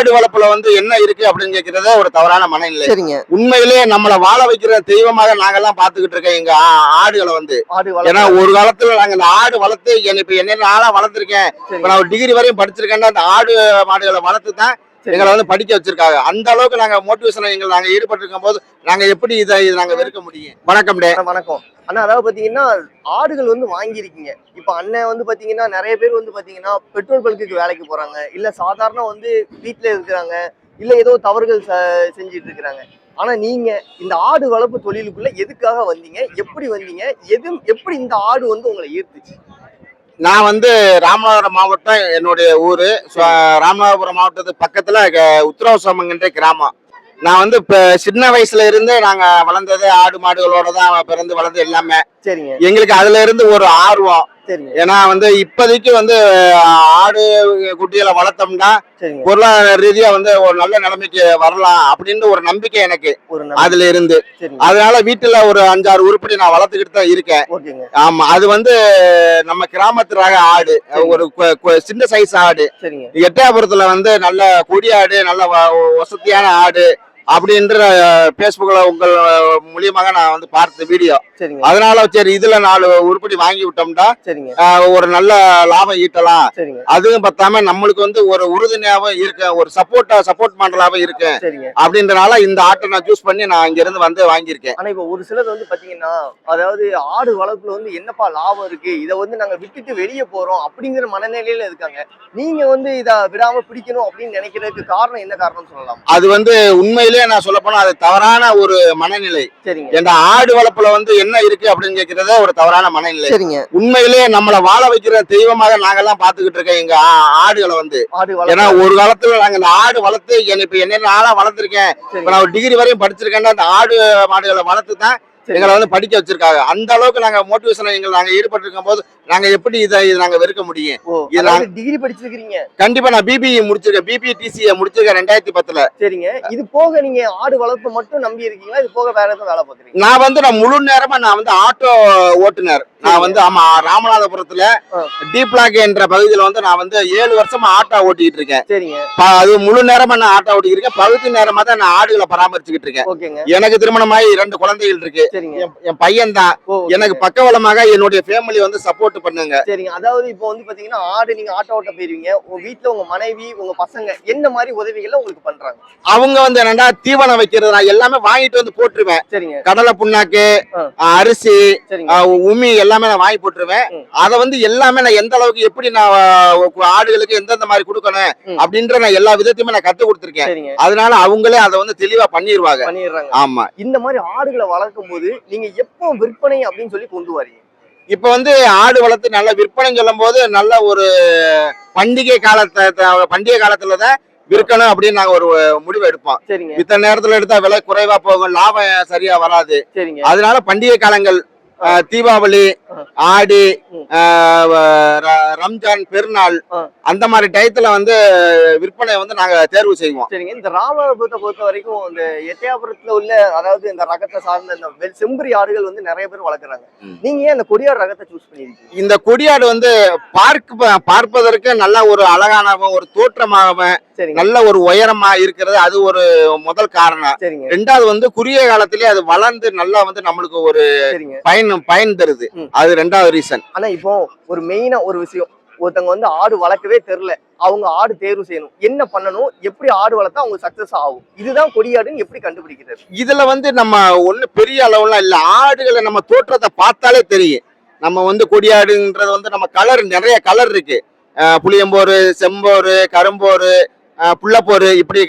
ஆடு வளர்ப்புல வந்து என்ன இருக்கு அப்படின்னு கேக்குறதே ஒரு தவறான மனநிலை. சரிங்க. உண்மையிலேயே நம்மள வாழ வைக்கிற தெய்வமாக நாங்கெல்லாம் பாத்துக்கிட்டு இருக்கோம் எங்க ஆடுகளை வந்து. ஏன்னா ஒரு காலத்துல நாங்க இந்த ஆடு வளர்த்து இப்ப என்ன வளர்த்திருக்கேன். இப்ப நான் ஒரு டிகிரி வரையும் படிச்சிருக்கேன்னா அந்த ஆடு மாடுகளை வளர்த்து தான். எங்களை வந்து படிக்க வச்சிருக்காங்க. அந்த அளவுக்கு நாங்க மோட்டிவேஷன் எங்களை நாங்க ஈடுபட்டு இருக்கும் போது நாங்க எப்படி இதை இதை நாங்க வெறுக்க முடியும்? வணக்கம் டே. வணக்கம் அண்ணா அதாவது பாத்தீங்கன்னா ஆடுகள் வந்து வாங்கியிருக்கீங்க. இப்ப அண்ணன் வந்து பாத்தீங்கன்னா நிறைய பேர் வந்து பாத்தீங்கன்னா பெட்ரோல் பல்க்குக்கு வேலைக்கு போறாங்க. இல்ல சாதாரண வந்து வீட்ல இருக்கிறாங்க. இல்ல ஏதோ தவறுகள் செஞ்சுட்டு இருக்கிறாங்க. ஆனா நீங்க இந்த ஆடு வளர்ப்பு தொழிலுக்குள்ள எதுக்காக வந்தீங்க? எப்படி வந்தீங்க? எது எப்படி இந்த ஆடு வந்து உங்களை ஈர்த்துச்சு? நான் வந்து ராமநாதபுரம் மாவட்டம் என்னுடைய ஊரு. ராமநாதபுரம் மாவட்டத்துக்கு பக்கத்துல உத்தரவசமங்கன்ற கிராமம். நான் வந்து இப்ப சின்ன வயசுல இருந்து நாங்க வளர்ந்தது ஆடு மாடுகளோட தான் பிறந்து வளர்ந்து எல்லாமே. சரிங்க. எங்களுக்கு அதுல இருந்து ஒரு ஆர்வம். ஏன்னா வந்து இப்போதைக்கு வந்து ஆடு குட்டிகளை வளர்த்தோம்னா பொருளாதார ரீதியா வந்து ஒரு நல்ல நிலைமைக்கு வரலாம் அப்படின்னு ஒரு நம்பிக்கை எனக்கு அதுல இருந்து. அதனால வீட்டுல ஒரு அஞ்சாறு உருப்படி நான் வளர்த்துக்கிட்டு தான் இருக்கேன். ஆமா அது வந்து நம்ம கிராமத்து ரக ஆடு ஒரு சின்ன சைஸ் ஆடு. எட்டயபுரத்துல வந்து நல்ல கொடி ஆடு நல்ல வசதியான ஆடு அப்படின்ற பேஸ்புக்ல உங்கள் மூலியமாக நான் வந்து பார்த்த வீடியோ. சரிங்க. அதனால சரி இதுல நாலு உருப்படி வாங்கி விட்டோம்னா சரிங்க. ஒரு நல்ல லாபம் ஈட்டலாம். சரிங்க. அதுவும் பத்தாம நம்மளுக்கு வந்து ஒரு உறுதுணையாவும் இருக்கு ஒரு சப்போர்ட்டா சப்போர்ட் பண்றதாவும் இருக்கு அப்படின்றனால இந்த ஆட்டை நான் சூஸ் பண்ணி நான் இங்க இருந்து வந்து வாங்கியிருக்கேன். ஆனா இப்ப ஒரு சிலர் வந்து பாத்தீங்கன்னா அதாவது ஆடு வளர்ப்புல வந்து என்னப்பா லாபம் இருக்கு? இதை வந்து நாங்க விட்டுட்டு வெளியே போறோம் அப்படிங்கிற மனநிலையில இருக்காங்க. நீங்க வந்து இத விடாம பிடிக்கணும் அப்படின்னு நினைக்கிறதுக்கு காரணம் என்ன காரணம் சொல்லலாம்? அது வந்து உண்மையிலேயே நான் சொல்ல போனா அது தவறான ஒரு மனநிலை. சரிங்க. இந்த ஆடு வளர்ப்புல வந்து என்ன இருக்கு அப்படின்னு கேக்குறதே ஒரு தவறான மனநிலை. சரிங்க. உண்மையிலேயே நம்மள வாழ வைக்கிற தெய்வமாக நாங்கெல்லாம் பாத்துக்கிட்டு இருக்கோம் எங்க ஆடுகளை வந்து. ஏன்னா ஒரு காலத்துல நாங்க இந்த ஆடு வளர்த்து இப்ப என்ன நாளா வளர்த்திருக்கேன். இப்ப நான் ஒரு டிகிரி வரையும் படிச்சிருக்கேன்னா அந்த ஆடு மாடுகளை வளர்த்து தான் எங்களை வந்து படிக்க வச்சிருக்காங்க. அந்த அளவுக்கு நாங்க மோட்டிவேஷன் எங்களை நாங்க ஈடுபட்டு இருக்கும் போது நாங்க எப்படி இதை இதை நாங்க வெறுக்க முடியும்? டிகிரி படிச்சிருக்கீங்க கண்டிப்பா நான் பிபிஇ முடிச்சிருக்கேன். பிபி டிசிஏ முடிச்சிருக்கேன் ரெண்டாயிரத்தி பத்துல. சரிங்க. இது போக நீங்க ஆடு வளர்ப்பு மட்டும் நம்பி இருக்கீங்களா? இது போக வேற எதுவும் வேலை பார்க்குறீங்க நான் வந்து நான் முழு நேரமா நான் வந்து ஆட்டோ ஓட்டுநர் நான் வந்து ஆமா ராமநாதபுரத்துல. டி பிளாக் என்ற பகுதியில வந்து நான் வந்து ஏழு வருஷமா ஆட்டோ ஓட்டிக்கிட்டு இருக்கேன். சரிங்க. அது முழு நேரமா நான் ஆட்டோ ஓட்டிக்கிட்டு இருக்கேன். பகுதி நேரமா தான் நான் ஆடுகளை பராமரிச்சுக்கிட்டு இருக்கேன். எனக்கு திருமணமாகி ரெண்டு குழந்தைகள் இருக்கு. என்- என் பையன் தான். எனக்கு பக்கபலமாக என்னுடைய ஃபேமிலி வந்து சப்போர்ட் பண்ணுங்க. சரிங்க. அதாவது இப்போ வந்து பாத்தீங்கன்னா ஆடு நீங்க ஆட்டோ ஓட்ட போயிருவீங்க. உங்க வீட்ல உங்க மனைவி உங்க பசங்க என்ன மாதிரி உதவிகளை உங்களுக்கு பண்றாங்க? அவங்க வந்து என்னடா தீவனம் வைக்கிறது நான் எல்லாமே வாங்கிட்டு வந்து போட்டுருவேன். சரிங்க. கடலை புண்ணாக்கு அரிசி உமி எல்லாமே நான் வாங்கி போட்டுருவேன். அதை வந்து எல்லாமே நான் எந்த அளவுக்கு எப்படி நான் ஆடுகளுக்கு எந்தெந்த மாதிரி கொடுக்கணும். அப்படின்ற நான் எல்லா விதத்தையுமே நான் கத்து கொடுத்துருக்கேன். அதனால அவங்களே அதை வந்து தெளிவா பண்ணிடுவாங்க ஆமா. இந்த மாதிரி ஆடுகளை வளர்க்கும் போது நீங்க எப்போ விற்பனை அப்படின்னு சொல்லி கொண்டு வரீங்க? இப்ப வந்து ஆடு வளர்த்து நல்ல விற்பனை சொல்லும் போது நல்ல ஒரு பண்டிகை காலத்தை பண்டிகை காலத்துல தான் விற்கணும் அப்படின்னு நாங்க ஒரு முடிவு எடுப்போம். சரிங்க. இத்தனை நேரத்துல எடுத்தா விலை குறைவா போகும் லாபம் சரியா வராது. சரிங்க. அதனால பண்டிகை காலங்கள் தீபாவளி. ஆடி ரம்ஜான் பெருநாள். அந்த மாதிரி டயத்துல வந்து விற்பனை வந்து நாங்க தேர்வு செய்வோம். சரிங்க. இந்த ராமநாதபுரத்தை பொறுத்த வரைக்கும் இந்த எட்டயாபுரத்துல உள்ள அதாவது இந்த ரகத்தை சார்ந்த இந்த செம்பரி ஆடுகள் வந்து நிறைய பேர் வளர்க்குறாங்க. நீங்க ஏன் அந்த கொடியாடு ரகத்தை சூஸ் பண்ணிருக்கீங்க? இந்த கொடியாடு வந்து பார்க்க பார்ப்பதற்கு நல்ல ஒரு அழகானவும் ஒரு தோற்றமாகவும் நல்ல ஒரு உயரமா இருக்கிறது. அது ஒரு முதல் காரணம். சரிங்க. ரெண்டாவது வந்து குறுகிய காலத்திலேயே அது வளர்ந்து நல்லா வந்து நம்மளுக்கு ஒரு சரிங்க. பயன் பயன் தருது. அது ரெண்டாவது ரீசன் ஆனா இப்போ ஒரு மெயினா ஒரு விஷயம் ஒருத்தவங்க வந்து ஆடு வளர்க்கவே தெரியல. அவங்க ஆடு தேர்வு செய்யணும். என்ன பண்ணணும்? எப்படி ஆடு வளர்த்தா அவங்க சக்சஸ் ஆகும்? இதுதான் கொடியாடுன்னு எப்படி கண்டுபிடிக்கிறது? இதுல வந்து நம்ம ஒண்ணு பெரிய அளவுலாம் இல்ல. ஆடுகளை நம்ம தோற்றத்தை பார்த்தாலே தெரியும். நம்ம வந்து கொடியாடுன்றது வந்து நம்ம கலர் நிறைய கலர் இருக்கு. புளியம்போரு செம்போரு கரும்போரு புள்ளப்போரு இப்படி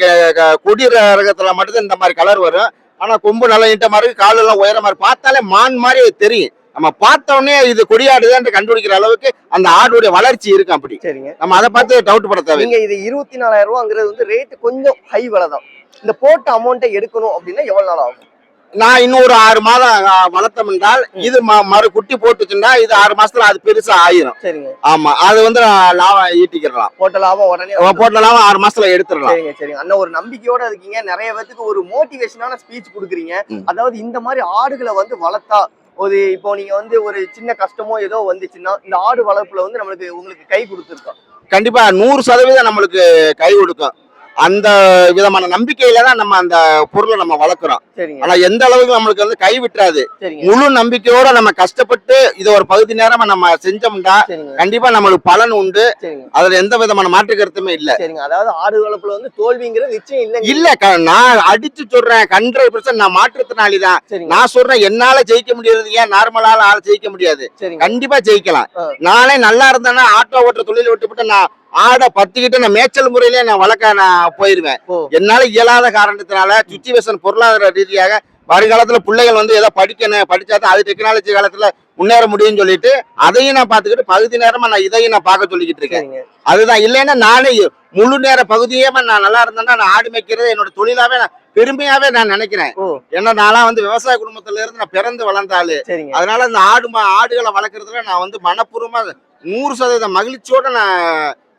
கொடி ரகத்துல மட்டும்தான் இந்த மாதிரி கலர் வரும். ஆனா கொம்பு நல்லா நீட்ட மாதிரி இருக்கு, கால் எல்லாம் உயர மாதிரி பார்த்தாலே மான் மாதிரி தெரியும். நம்ம பார்த்த உடனே இது கொடியாடுதான் கண்டுபிடிக்கிற அளவுக்கு அந்த ஆடுடைய வளர்ச்சி இருக்கும் அப்படி. சரிங்க. நம்ம அதை பார்த்து டவுட் பட தேவை இது இருபத்தி நாலாயிரம் ரூபாங்கிறது வந்து ரேட் கொஞ்சம் ஹை விலை தான் இந்த போட்ட அமௌண்ட்டை எடுக்கணும் அப்படின்னா எவ்வளவு நாள் ஆகும்? நான் இன்னும் ஒரு ஆறு மாதம் வளர்த்தோம் என்றால் இது மறு குட்டி போட்டுச்சுன்னா இது ஆறு மாசத்துல அது பெருசா ஆயிரும். சரிங்க. ஆமா அது வந்து லாபம் ஈட்டிக்கிறலாம் போட்ட லாபம் உடனே போட்ட லாபம் ஆறு மாசத்துல எடுத்துடலாம். சரிங்க சரிங்க. அண்ணா ஒரு நம்பிக்கையோட இருக்கீங்க. நிறைய பேத்துக்கு ஒரு மோட்டிவேஷனான ஸ்பீச் கொடுக்குறீங்க. அதாவது இந்த மாதிரி ஆடுகளை வந்து வளர்த்தா ஒரு இப்போ நீங்க வந்து ஒரு சின்ன கஷ்டமோ ஏதோ வந்துச்சுன்னா இந்த ஆடு வளர்ப்புல வந்து நம்மளுக்கு உங்களுக்கு கை கொடுத்துருக்கோம். கண்டிப்பா நூறு சதவீதம் நம்மளுக்கு கை கொடுக்கும். அந்த விதமான நம்பிக்கையில தான் நம்ம அந்த பொருளை நம்ம வளர்க்குறோம். ஆனா எந்த அளவுக்கு நம்மளுக்கு வந்து கை விட்டுறாது. முழு நம்பிக்கையோட நம்ம கஷ்டப்பட்டு இதை ஒரு பகுதி நேரமா நம்ம செஞ்சோம்னா கண்டிப்பா நம்மளுக்கு பலன் உண்டு. அதுல எந்த விதமான மாற்று கருத்துமே இல்ல. அதாவது ஆடு வளர்ப்புல வந்து தோல்விங்கிறது நிச்சயம் இல்ல க- நான் அடிச்சு சொல்றேன். ஹண்ட்ரட் பர்சன்ட் நான் மாற்றுத்திறனாளி தான் நான் சொல்றேன் என்னால ஜெயிக்க முடியாது ஏன் நார்மலால ஆள ஜெயிக்க முடியாது. கண்டிப்பா ஜெயிக்கலாம். நானே நல்லா இருந்தேன்னா ஆட்டோ ஓட்டுற தொழில் விட்டுவிட்டு நான் ஆடை பத்திக்கிட்டு நான் மேய்ச்சல் முறையிலே நான் வளர்க்க நான் போயிருவேன். என்னால இயலாத காரணத்தினால சுச்சுவேஷன் பொருளாதார ரீதியாக வருங்காலத்துல பிள்ளைகள் வந்து ஏதோ படிக்கணும் படிச்சாதான் அது டெக்னாலஜி காலத்துல முன்னேற முடியும்னு சொல்லிட்டு அதையும் நான் பாத்துக்கிட்டு பகுதி நேரமா நான் இதையும் நான் பார்க்க சொல்லிக்கிட்டு இருக்கேன். அதுதான். இல்லைன்னா நானே முழு நேர பகுதியே நான் நல்லா இருந்தேன்னா நான் ஆடு மேய்க்கிறது என்னோட தொழிலாவே நான் பெருமையாவே நான் நினைக்கிறேன். ஏன்னா நான்லாம் வந்து விவசாய குடும்பத்துல இருந்து நான் பிறந்து வளர்ந்த ஆளு சரிங்க. அதனால இந்த ஆடு ஆடுகளை வளர்க்கறதுல நான் வந்து மனப்பூர்வமா நூறு சதவீத மகிழ்ச்சியோட நான்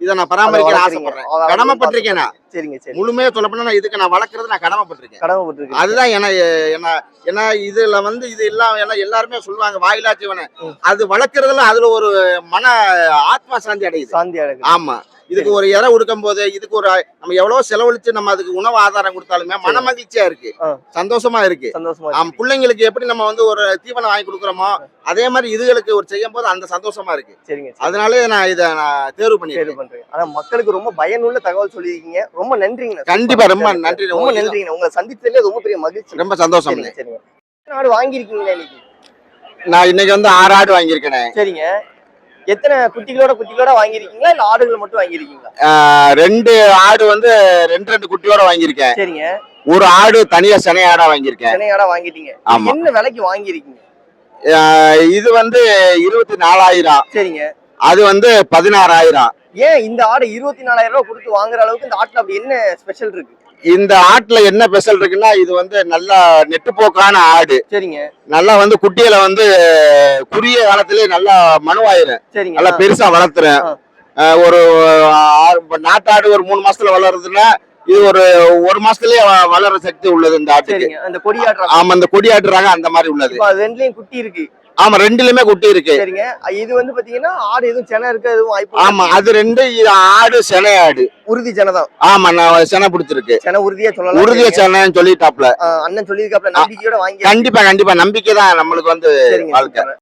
இதை நான் பராமரிக்க. ஆசைப்படுறேன். கடமைப்பட்டிருக்கேன் நான். சரிங்க சரி. முழுமையா சொல்ல போனா நான் இதுக்கு நான் வளர்க்கறது நான் கடமைப்பட்டிருக்கேன். கடமைப்பட்டிருக்கு அதுதான் ஏன்னா ஏன்னா ஏன்னா இதுல வந்து இது எல்லாம் ஏன்னா எல்லாருமே சொல்லுவாங்க வாயிலா ஜீவனை. அது வளர்க்கறதுல அதுல ஒரு மன ஆத்மா சாந்தி அடையுது. சாந்தி அழகு ஆமா. இதுக்கு ஒரு இறை கொடுக்கும் போது இதுக்கு ஒரு நம்ம எவ்வளவு செலவழிச்சு நம்ம அதுக்கு உணவு ஆதாரம் கொடுத்தாலுமே மன மகிழ்ச்சியா இருக்கு. சந்தோஷமா இருக்கு. சந்தோஷமா. பிள்ளைங்களுக்கு எப்படி நம்ம வந்து ஒரு தீவனம் வாங்கி கொடுக்குறோமோ அதே மாதிரி இதுகளுக்கு ஒரு செய்யும் போது அந்த சந்தோஷமா இருக்கு. சரிங்க சரி. அதனாலே நான் இதை நான் தேர்வு தேர்வு பண்ணிருக்கேன் பண்றீங்க ஆனா மக்களுக்கு ரொம்ப பயனுள்ள தகவல் சொல்லியிருக்கீங்க. ரொம்ப நன்றிங்க. கண்டிப்பா ரொம்ப நன்றி ரொம்ப நன்றிங்க. உங்களை சந்திச்சதுல ரொம்ப பெரிய மகிழ்ச்சி. ரொம்ப சந்தோஷம் சரிங்க ஆடு வாங்கியிருக்கீங்களா இன்னைக்கு? நான் இன்னைக்கு வந்து ஆறு ஆடு வாங்கியிருக்கேன். சரிங்க. எத்தனை குட்டிகளோட குட்டிகளோட வாங்கியிருக்கீங்களா? இல்ல ஆடுகள் மட்டும் வாங்கியிருக்கீங்களா? ரெண்டு ஆடு வந்து ரெண்டு ரெண்டு குட்டியோட வாங்கியிருக்கேன். சரிங்க. ஒரு ஆடு தனியா சினை ஆடா வாங்கியிருக்கேன். சென்னை ஆடா வாங்கிட்டீங்க. ஆமா. என்ன விலைக்கு வாங்கியிருக்கீங்க? இது வந்து இருபத்தி நாலாயிரம். சரிங்க. அது வந்து பதினாறாயிரம். ஏன் இந்த ஆடு இருபத்தி நாலாயிரம் ரூபாய் கொடுத்து வாங்குற அளவுக்கு இந்த ஆட்டுல அப்படி என்ன ஸ்பெஷல் இருக்கு? இந்த ஆட்டுல என்ன ஸ்பெஷல் இருக்குன்னா இது வந்து நல்லா நெட்டுப்போக்கான ஆடு. சரிங்க. நல்லா வந்து குட்டிகளை வந்து குறுகிய காலத்திலே நல்லா மனுவாயிரும். சரிங்க. நல்லா பெருசா வளர்த்துறேன் ஒரு நாட்டாடு ஒரு மூணு மாசத்துல வளருதுன்னா இது ஒரு ஒரு மாசத்துலயே வளர சக்தி உள்ளது இந்த ஆட்டுக்கு. ஆமா இந்த கொடி ஆட்டுறாங்க அந்த மாதிரி உள்ளது. ரெண்டுலயும் குட்டி இருக்கு. ஆமா ரெண்டுலயுமே குட்டி இருக்கு. சரிங்க. இது வந்து பாத்தீங்கன்னா ஆடு எதுவும் சென இருக்க எதுவும் வாய்ப்பு ஆமா அது ரெண்டு ஆடு செனை ஆடு. உறுதி சென தான். ஆமா நான் செனை பிடிச்சிருக்கு. சென உறுதியா சொல்லலாம். உறுதிய சென்னைன்னு சொல்லிட்டாப்ல. அண்ணன் சொல்லியிருக்காப்ல நம்பிக்கையோட வாங்கி கண்டிப்பா கண்டிப்பா நம்பிக்கை தான் நம்மளுக்கு வந்து வாழ்க்கை.